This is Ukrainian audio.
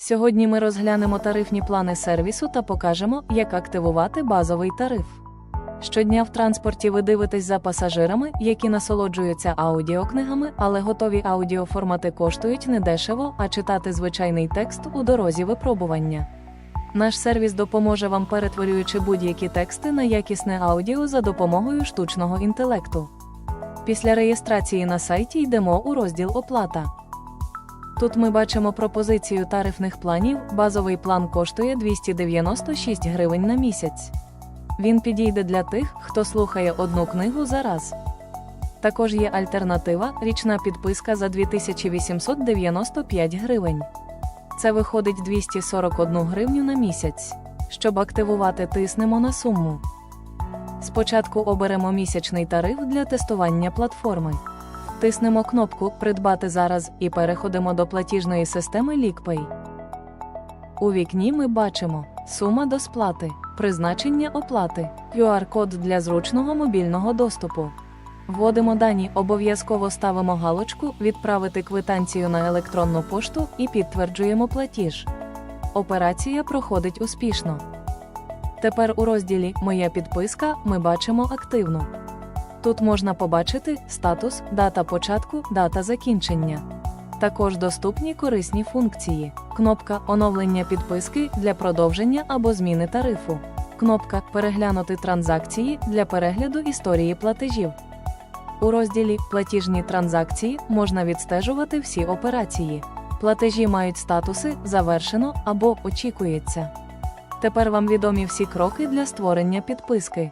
Сьогодні ми розглянемо тарифні плани сервісу та покажемо, як активувати базовий тариф. Щодня в транспорті ви дивитесь за пасажирами, які насолоджуються аудіокнигами, але готові аудіоформати коштують недешево, а читати звичайний текст у дорозі випробування. Наш сервіс допоможе вам перетворюючи будь-які тексти на якісне аудіо за допомогою штучного інтелекту. Після реєстрації на сайті йдемо у розділ Оплата. Тут ми бачимо пропозицію тарифних планів. Базовий план коштує 296 гривень на місяць. Він підійде для тих, хто слухає одну книгу за раз. Також є альтернатива річна підписка за 2895 гривень. Це виходить 241 гривню на місяць. Щоб активувати, тиснемо на суму. Спочатку оберемо місячний тариф для тестування платформи. Тиснемо кнопку Придбати зараз і переходимо до платіжної системи LickPay. У вікні ми бачимо сума до сплати, призначення оплати, QR-код для зручного мобільного доступу. Вводимо дані, обов'язково ставимо галочку Відправити квитанцію на електронну пошту і підтверджуємо платіж. Операція проходить успішно. Тепер у розділі Моя підписка ми бачимо активну. Тут можна побачити статус, дата початку, дата закінчення. Також доступні корисні функції. Кнопка Оновлення підписки для продовження або зміни тарифу. Кнопка Переглянути транзакції для перегляду історії платежів. У розділі Платіжні транзакції можна відстежувати всі операції. Платежі мають статуси Завершено або очікується. Тепер вам відомі всі кроки для створення підписки.